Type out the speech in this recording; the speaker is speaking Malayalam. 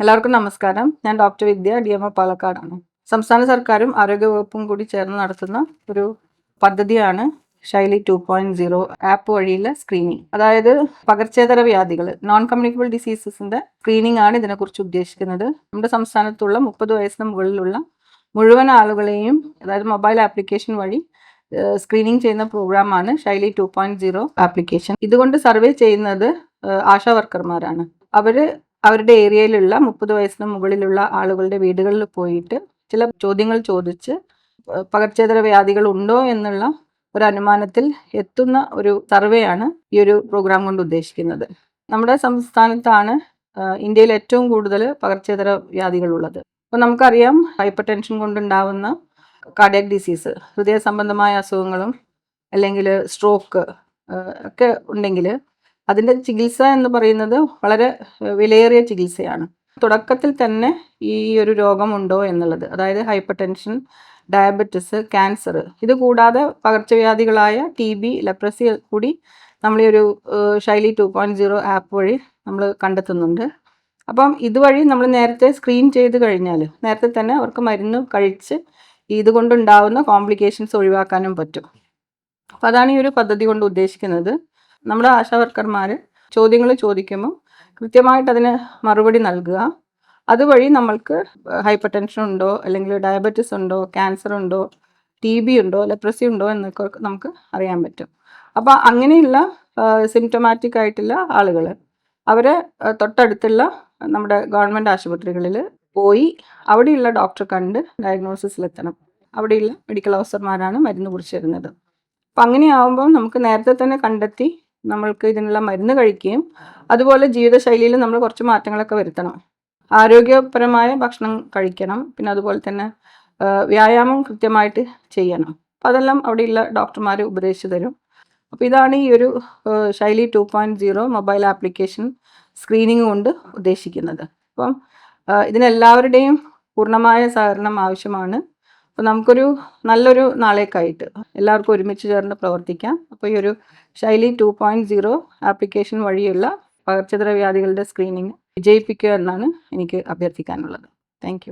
എല്ലാവർക്കും നമസ്കാരം. ഞാൻ doctor Vidya D M A പാലക്കാടാണ്. സംസ്ഥാന സർക്കാരും ആരോഗ്യവകുപ്പും കൂടി ചേർന്ന് നടത്തുന്ന ഒരു പദ്ധതിയാണ് Shaili two point zero app വഴിയുള്ള സ്ക്രീനിങ് അതായത് പകർച്ചേതര വ്യാധികൾ നോൺ കമ്മ്യൂണിക്കബിൾ ഡിസീസസിന്റെ സ്ക്രീനിങ് ആണ് ഇതിനെക്കുറിച്ച് ഉദ്ദേശിക്കുന്നത്. നമ്മുടെ സംസ്ഥാനത്തുള്ള മുപ്പത് വയസ്സിന് മുകളിലുള്ള മുഴുവൻ ആളുകളെയും അതായത് മൊബൈൽ ആപ്ലിക്കേഷൻ വഴി സ്ക്രീനിങ് ചെയ്യുന്ന പ്രോഗ്രാമാണ് Shaili two point zero application ഇതുകൊണ്ട് സർവേ ചെയ്യുന്നത് ആശാ വർക്കർമാരാണ്. അവർ അവരുടെ ഏരിയയിലുള്ള മുപ്പത് വയസ്സിന് മുകളിലുള്ള ആളുകളുടെ വീടുകളിൽ പോയിട്ട് ചില ചോദ്യങ്ങൾ ചോദിച്ച് പകർച്ചേതര വ്യാധികൾ ഉണ്ടോ എന്നുള്ള ഒരു അനുമാനത്തിൽ എത്തുന്ന ഒരു സർവേയാണ് ഈ ഒരു പ്രോഗ്രാം കൊണ്ട് ഉദ്ദേശിക്കുന്നത്. നമ്മുടെ സംസ്ഥാനത്താണ് ഇന്ത്യയിൽ ഏറ്റവും കൂടുതൽ പകർച്ചേതര വ്യാധികളുള്ളത് അപ്പോൾ നമുക്കറിയാം ഹൈപ്പർ ടെൻഷൻ കൊണ്ടുണ്ടാവുന്ന കാർഡിയക് ഡിസീസ് ഹൃദയ സംബന്ധമായ അസുഖങ്ങളും അല്ലെങ്കിൽ സ്ട്രോക്ക് ഒക്കെ ഉണ്ടെങ്കിൽ അതിന്റെ ചികിത്സ എന്ന് പറയുന്നത് വളരെ വിലയേറിയ ചികിത്സയാണ്. തുടക്കത്തിൽ തന്നെ ഈ ഒരു രോഗമുണ്ടോ എന്നുള്ളത് അതായത് ഹൈപ്പർ ടെൻഷൻ ഡയബറ്റിസ് ക്യാൻസർ ഇത് കൂടാതെ പകർച്ചവ്യാധികളായ ടി ബി ലെപ്രസി കൂടി നമ്മൾ ഈ ഒരു Shaili two point zero app വഴി നമ്മൾ കണ്ടെത്തുന്നുണ്ട്. അപ്പം ഇതുവഴി നമ്മൾ നേരത്തെ സ്ക്രീൻ ചെയ്ത് കഴിഞ്ഞാൽ നേരത്തെ തന്നെ അവർക്ക് മരുന്ന് കഴിച്ച് ഇതുകൊണ്ടുണ്ടാവുന്ന കോംപ്ലിക്കേഷൻസ് ഒഴിവാക്കാനും പറ്റും. അപ്പോൾ അതാണ് ഈ ഒരു പദ്ധതി കൊണ്ട് ഉദ്ദേശിക്കുന്നത്. നമ്മുടെ ആശാവർക്കർമാർ ചോദ്യങ്ങൾ ചോദിക്കുമ്പോൾ കൃത്യമായിട്ട് അതിന് മറുപടി നൽകുക. അതുവഴി നമ്മൾക്ക് ഹൈപ്പർ ടെൻഷൻ ഉണ്ടോ? അല്ലെങ്കിൽ ഡയബറ്റിസ് ഉണ്ടോ? ക്യാൻസർ ഉണ്ടോ? ടി ബി ഉണ്ടോ? ലെപ്രസി ഉണ്ടോ? എന്നൊക്കെ നമുക്ക് അറിയാൻ പറ്റും. അപ്പോൾ അങ്ങനെയുള്ള സിംറ്റമാറ്റിക് ആയിട്ടുള്ള ആളുകൾ അവരെ തൊട്ടടുത്തുള്ള നമ്മുടെ ഗവൺമെന്റ് ആശുപത്രികളിൽ പോയി അവിടെയുള്ള ഡോക്ടർ കണ്ട് ഡയഗ്നോസിസിലെത്തണം. അവിടെയുള്ള മെഡിക്കൽ ഓഫീസർമാരാണ് മരുന്ന് കുറിച്ച് തരുന്നത്. അപ്പം അങ്ങനെയാവുമ്പോൾ നമുക്ക് നേരത്തെ തന്നെ കണ്ടെത്തി നമ്മൾക്ക് ഇതിനുള്ള മരുന്ന് കഴിക്കുകയും അതുപോലെ ജീവിതശൈലിയിൽ നമ്മൾ കുറച്ച് മാറ്റങ്ങളൊക്കെ വരുത്തണം. ആരോഗ്യപരമായ ഭക്ഷണം കഴിക്കണം. പിന്നെ അതുപോലെ തന്നെ വ്യായാമം കൃത്യമായിട്ട് ചെയ്യണം. അപ്പം അതെല്ലാം അവിടെയുള്ള ഡോക്ടർമാർ ഉപദേശിച്ചു തരും. അപ്പോൾ ഇതാണ് ഈ ഒരു Shaili two point zero mobile application screening കൊണ്ട് ഉദ്ദേശിക്കുന്നത്. അപ്പം ഇതിനെല്ലാവരുടെയും പൂർണമായ സഹകരണം ആവശ്യമാണ്. അപ്പോൾ നമുക്കൊരു നല്ലൊരു നാളേക്കായിട്ട് എല്ലാവർക്കും ഒരുമിച്ച് ചേർന്ന് പ്രവർത്തിക്കാം. അപ്പോൾ ഈ ഒരു Shaili two point zero application വഴിയുള്ള പകർച്ചതര വ്യാധികളുടെ സ്ക്രീനിങ് വിജയിപ്പിക്കുക എന്നാണ് എനിക്ക് അഭ്യർത്ഥിക്കാനുള്ളത്. താങ്ക്